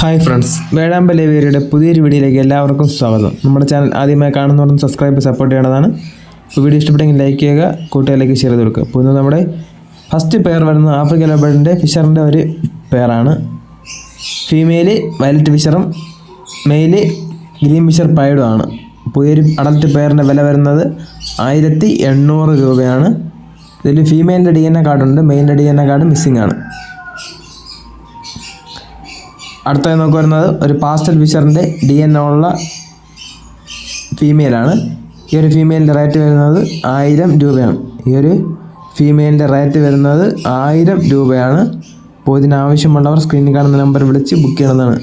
Hi friends വേഴാമ്പ ലേവിയരുടെ പുതിയൊരു വീഡിയോയിലേക്ക് എല്ലാവർക്കും സ്വാഗതം. നമ്മുടെ ചാനൽ ആദ്യമായി കാണുന്നവരും സബ്സ്ക്രൈബ് സപ്പോർട്ട് ചെയ്യേണ്ടതാണ്. അപ്പോൾ വീഡിയോ ഇഷ്ടപ്പെട്ടെങ്കിൽ ലൈക്ക് ചെയ്യുക കൂട്ടുകാരിലേക്ക് ഷെയർ ചെയ്ത് കൊടുക്കുക. അപ്പോൾ ഇന്ന് നമ്മുടെ ഫസ്റ്റ് പെയർ വരുന്ന ആഫ്രിക്കൻ ലബേഡിന്റെ ഫിഷറിന്റെ ഒരു പെയറാണ് ഫീമെയിൽ വയലറ്റ് ഫിഷറും മെയിൽ ഗ്രീൻ ഫിഷർ പൈഡും ആണ്. പുതിയൊരു അഡൽട്ട് പെയറിന്റെ വില വരുന്നത് ആയിരത്തി എണ്ണൂറ് രൂപയാണ്. ഇതിൽ ഫീമെയിലിന്റെ ഡി എൻ എ കാർഡുണ്ട് മെയിലിന്റെ D N A card missing ആണ്. അടുത്തത് നമുക്ക് വരുന്നത് ഒരു പാസ്റ്റൽ ഫിഷറിന്റെ ഡി എൻ ഉള്ള ഫീമെയിലാണ് ഈ ഒരു ഫീമെയിലിന്റെ റേറ്റ് വരുന്നത് ആയിരം രൂപയാണ്. ഈ ഒരു ഫീമെയിലിന്റെ റേറ്റ് വരുന്നത് ആയിരം രൂപയാണ്. അപ്പോൾ ഇതിനാവശ്യമുള്ളവർ സ്ക്രീനിൽ കാണുന്ന നമ്പർ വിളിച്ച് ബുക്ക് ചെയ്യണമെന്നാണ്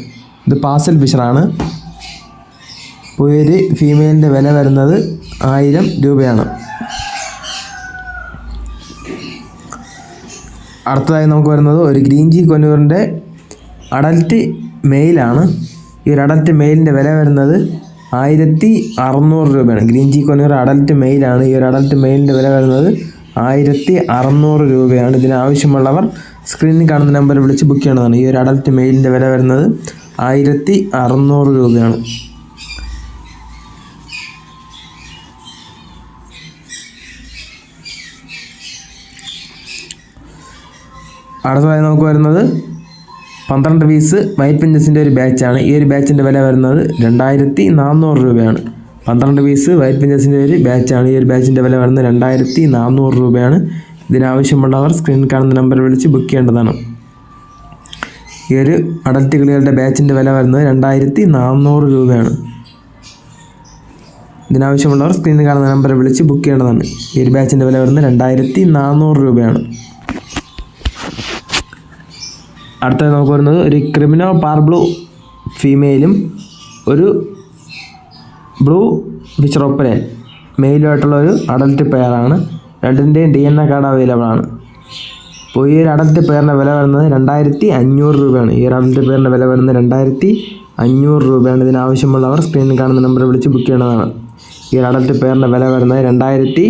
ഇത് പാസ്റ്റൽ ഫിഷറാണ്. അപ്പോൾ ഒരു ഫീമെയിലിന്റെ വില വരുന്നത് ആയിരം രൂപയാണ്. അടുത്തതായി നമുക്ക് വരുന്നത് ഒരു ഗ്രീൻ ജി കൊന്നൂറിന്റെ അഡൽറ്റ് മെയിലാണ് ഈ ഒരു അഡൽറ്റ് മെയിലിന്റെ വില വരുന്നത് ആയിരത്തി അറുന്നൂറ് രൂപയാണ്. ഗ്രീൻ ജി ഒരു അഡൽറ്റ് മെയിലാണ് ഈ ഒരു അഡൽറ്റ് മെയിലിന്റെ വില വരുന്നത് ആയിരത്തി അറുന്നൂറ് രൂപയാണ്. ഇതിനാവശ്യമുള്ളവർ സ്ക്രീനിൽ കാണുന്ന നമ്പർ വിളിച്ച് ബുക്ക് ചെയ്യണതാണ്. ഈ ഒരു അഡൽറ്റ് മെയിലിന്റെ വില വരുന്നത് ആയിരത്തി അറുന്നൂറ് രൂപയാണ്. അടുത്തതായി നമുക്ക് വരുന്നത് പന്ത്രണ്ട് പീസ് വൈറ്റ് പിഞ്ചസിന്റെ ഒരു ബാച്ചാണ്. ഈ ഒരു ബാച്ചിന്റെ വില വരുന്നത് രണ്ടായിരത്തി നാനൂറ് രൂപയാണ്. പന്ത്രണ്ട് പീസ് വൈറ്റ് പിഞ്ചസിന്റെ ഒരു ബാച്ചാണ്. ഈ ഒരു ബാച്ചിന്റെ വില വരുന്നത് രണ്ടായിരത്തി നാനൂറ് രൂപയാണ്. ഇതിനാവശ്യമുള്ളവർ സ്ക്രീനിൽ കാണുന്ന നമ്പർ വിളിച്ച് ബുക്ക് ചെയ്യേണ്ടതാണ്. ഈ ഒരു അഡൽറ്റ് കിളികളുടെ ബാച്ചിന്റെ വില വരുന്നത് രണ്ടായിരത്തി നാനൂറ് രൂപയാണ്. ഇതിനാവശ്യമുള്ളവർ സ്ക്രീനിൽ കാണുന്ന നമ്പർ വിളിച്ച് ബുക്ക് ചെയ്യേണ്ടതാണ്. ഈ ഒരു ബാച്ചിന്റെ വില വരുന്നത് രണ്ടായിരത്തി നാനൂറ് രൂപയാണ്. അടുത്തത് നമുക്ക് വരുന്നത് ഒരു ക്രിമിനോ പാർബ്ലൂ ഫീമെയിലും ഒരു ബ്ലൂ വിച്ചറോപ്പനെ മെയിലുമായിട്ടുള്ള ഒരു അഡൽറ്റ് പെയറാണ്. രണ്ടിന്റെയും D N A card available ആണ്. അപ്പോൾ ഈ ഒരു അഡൽറ്റ് പെയറിന്റെ വില വരുന്നത് രണ്ടായിരത്തി അഞ്ഞൂറ് രൂപയാണ്. ഈ ഒരു അഡൽറ്റ് പെയറിന്റെ വില വരുന്നത് രണ്ടായിരത്തി അഞ്ഞൂറ് രൂപയാണ് ഇതിനാവശ്യമുള്ളവർ സ്ക്രീനിൽ കാണുന്ന നമ്പർ വിളിച്ച് ബുക്ക് ചെയ്യേണ്ടതാണ്. ഈ ഒരു അഡൽറ്റ് പെയറിന്റെ വില വരുന്നത് രണ്ടായിരത്തി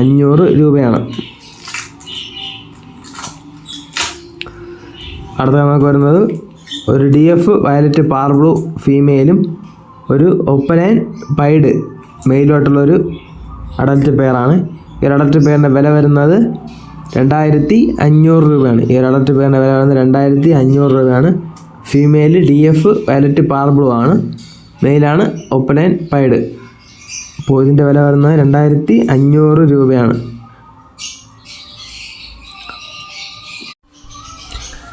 അഞ്ഞൂറ് രൂപയാണ്. അടുത്ത നമുക്ക് വരുന്നത് ഒരു ഡി എഫ് വയലറ്റ് പാർബ്ലൂ ഫീമെയിലും ഒരു ഒപ്പനൈൻ പൈഡ് മെയിലുമായിട്ടുള്ളൊരു അഡൽറ്റ് പെയറാണ് ഈ അഡൽറ്റ് പെയറിന്റെ വില വരുന്നത് രണ്ടായിരത്തി അഞ്ഞൂറ് രൂപയാണ്. ഈ അഡൽറ്റ് പെയറിന്റെ വില വരുന്നത് രണ്ടായിരത്തി അഞ്ഞൂറ് രൂപയാണ് female D F violet parblue ആണ്. മെയിലാണ് ഒപ്പനൈൻ പൈഡ് അപ്പോൾ ഇതിന്റെ വില വരുന്നത് രണ്ടായിരത്തി അഞ്ഞൂറ് രൂപയാണ്.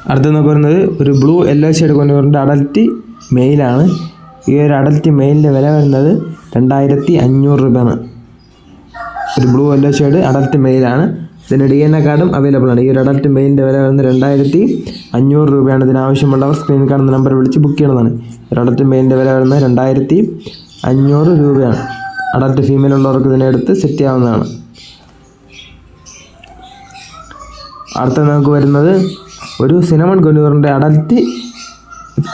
അടുത്ത നമുക്ക് വരുന്നത് ഒരു ബ്ലൂ യെല്ലോ ഷെയ്ഡ് കൊണ്ടുവരേണ്ട അഡൽറ്റ് മെയിലാണ്. ഈ ഒരു അഡൽറ്റ് മെയിലിന്റെ വില വരുന്നത് രണ്ടായിരത്തി അഞ്ഞൂറ് രൂപയാണ്. ഒരു ബ്ലൂ യെല്ലോ ഷെയ്ഡ് അഡൽറ്റ് മെയിലാണ്. ഇതിന്റെ ഡി എൻ എ കാർഡും അവൈലബിൾ ആണ്. ഈ ഒരു അഡൽറ്റ് മെയിലിന്റെ വില വരുന്നത് രണ്ടായിരത്തി അഞ്ഞൂറ് രൂപയാണ് ഇതിനാവശ്യമുള്ളവർ സ്ക്രീൻ കാണുന്ന നമ്പർ വിളിച്ച് ബുക്ക് ചെയ്യണതാണ്. ഒരു അഡൽറ്റ് മെയിലിന്റെ വില വരുന്നത് രണ്ടായിരത്തി അഞ്ഞൂറ് രൂപയാണ്. അഡൽറ്റ് ഫീമെയിൽ ഉള്ളവർക്ക് ഇതിനെടുത്ത് സെറ്റ് ചെയ്യാവുന്നതാണ്. അടുത്ത നമുക്ക് വരുന്നത് ഒരു സിനമൺ കൊന്നൂറിന്റെ അഡൽറ്റ്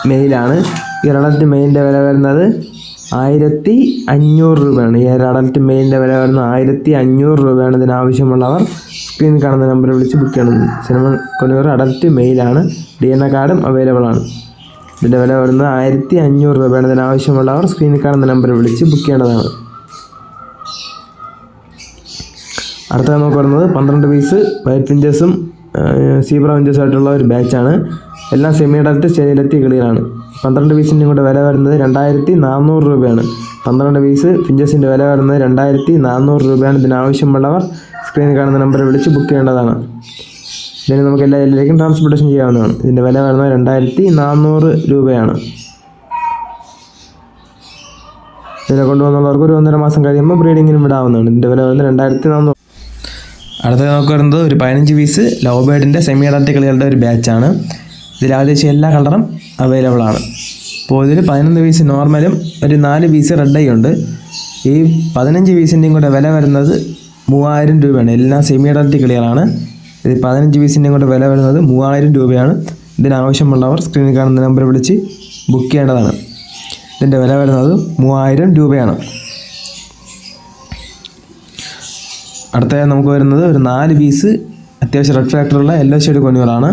മെയിലാണ്. ഈ അഡൽറ്റ് മെയിലിന്റെ വില വരുന്നത് ആയിരത്തി അഞ്ഞൂറ് രൂപയാണ്. ഈ അഡൽറ്റ് മെയിലിന്റെ വില വരുന്നത് ആയിരത്തി അഞ്ഞൂറ് രൂപയാണ് ഇതിനാവശ്യമുള്ളവർ സ്ക്രീനിൽ കാണുന്ന നമ്പറിൽ വിളിച്ച് ബുക്ക് ചെയ്യണം. സിനമൺ കൊന്നൂർ അഡൽറ്റ് മെയിലാണ്. ഡി എൻ എ കാർഡും അവൈലബിൾ ആണ്. ഇതിന്റെ വില വരുന്നത് ആയിരത്തി അഞ്ഞൂറ് രൂപയാണ് ഇതിനാവശ്യമുള്ളവർ സ്ക്രീനിൽ കാണുന്ന നമ്പറിൽ വിളിച്ച് ബുക്ക് ചെയ്യേണ്ടതാണ്. അടുത്ത നമുക്ക് വരുന്നത് പന്ത്രണ്ട് പീസ് വൈറ്റ് പിഞ്ചസും സീബ്ര വെഞ്ചേഴ്സ് ആയിട്ടുള്ള ഒരു ബാച്ചാണ് എല്ലാം സെമി അഡൽട്ട് സ്റ്റേജിലെത്തി കിളികളാണ്. പന്ത്രണ്ട് പീസിന്റെ കൂടെ വില വരുന്നത് രണ്ടായിരത്തി നാനൂറ് രൂപയാണ്. പന്ത്രണ്ട് പീസ് പിഞ്ചസിന്റെ വില വരുന്നത് രണ്ടായിരത്തി നാനൂറ് രൂപയാണ് ഇതിനാവശ്യമുള്ളവർ സ്ക്രീനിൽ കാണുന്ന നമ്പറിൽ വിളിച്ച് ബുക്ക് ചെയ്യേണ്ടതാണ്. ഇതിന് നമുക്ക് എല്ലാ ജില്ലയിലേക്കും ട്രാൻസ്പോർട്ടേഷൻ ചെയ്യാവുന്നതാണ്. ഇതിന്റെ വില വരുന്നത് രണ്ടായിരത്തി നാനൂറ് രൂപയാണ്. ഇതിനെ കൊണ്ടുവന്നുള്ളവർക്ക് ഒരു ഒന്നര മാസം കഴിയുമ്പോൾ ബ്രീഡിങ്ങിനും വിടാവുന്നതാണ്. ഇതിന്റെ വില വരുന്നത് രണ്ടായിരത്തി നാനൂറ് അടുത്തത് നമുക്ക് വരുന്നത് ഒരു പതിനഞ്ച് പീസ് ലവ് ബേർഡിന്റെ സെമി അഡൽറ്റ് കളികളുടെ ഒരു ബാച്ചാണ് ഇതിൽ ആദ്യം എല്ലാ കളറും അവൈലബിൾ ആണ്. അപ്പോൾ ഇതിൽ പതിനൊന്ന് പീസ് നോർമലും ഒരു നാല് പീസ് റെഡ് ഉണ്ട്. ഈ പതിനഞ്ച് പീസിന്റെയും കൂടെ വില വരുന്നത് മൂവായിരം രൂപയാണ്. എല്ലാം സെമി അഡൽറ്റ് കളികളാണ്. ഇത് പതിനഞ്ച് പീസിന്റെയും കൂടെ വില വരുന്നത് മൂവായിരം രൂപയാണ്. ഇതിനാവശ്യമുള്ളവർ സ്ക്രീനിൽ കാണുന്ന നമ്പർ വിളിച്ച് ബുക്ക് ചെയ്യേണ്ടതാണ്. ഇതിന്റെ വില വരുന്നത് മൂവായിരം രൂപയാണ്. അടുത്ത നമുക്ക് വരുന്നത് ഒരു നാല് പീസ് അത്യാവശ്യം റെഡ് ഫാക്ടറുള്ള യെല്ലോ ഷെയ്ഡ് കൊന്നുകളാണ്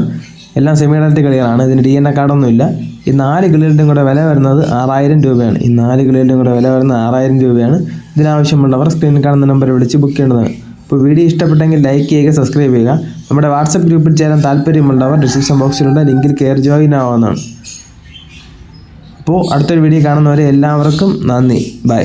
എല്ലാം സെമി അഡൽറ്റ് കളികളാണ്. ഇതിന് ഡി എൻ എ കാർഡൊന്നുമില്ല ഈ നാല് കിളികളുടെയും കൂടെ വില വരുന്നത് ആറായിരം രൂപയാണ്. ഈ നാല് കിളികളുടെയും കൂടെ വില വരുന്നത് ആറായിരം രൂപയാണ്. ഇതിനാവശ്യമുള്ളവർ സ്ക്രീനിൽ കാണുന്ന നമ്പർ വിളിച്ച് ബുക്ക് ചെയ്യേണ്ടതാണ്. അപ്പോൾ വീഡിയോ ഇഷ്ടപ്പെട്ടെങ്കിൽ ലൈക്ക് ചെയ്യുക സബ്സ്ക്രൈബ് ചെയ്യുക. നമ്മുടെ വാട്സപ്പ് ഗ്രൂപ്പിൽ ചേരാൻ താല്പര്യമുള്ളവർ ഡിസ്ക്രിപ്ഷൻ ബോക്സിലുള്ള ലിങ്കിൽ കയറി ജോയിൻ ആവുന്നതാണ്. അപ്പോൾ അടുത്തൊരു വീഡിയോ കാണുന്നവരെ എല്ലാവർക്കും നന്ദി. ബൈ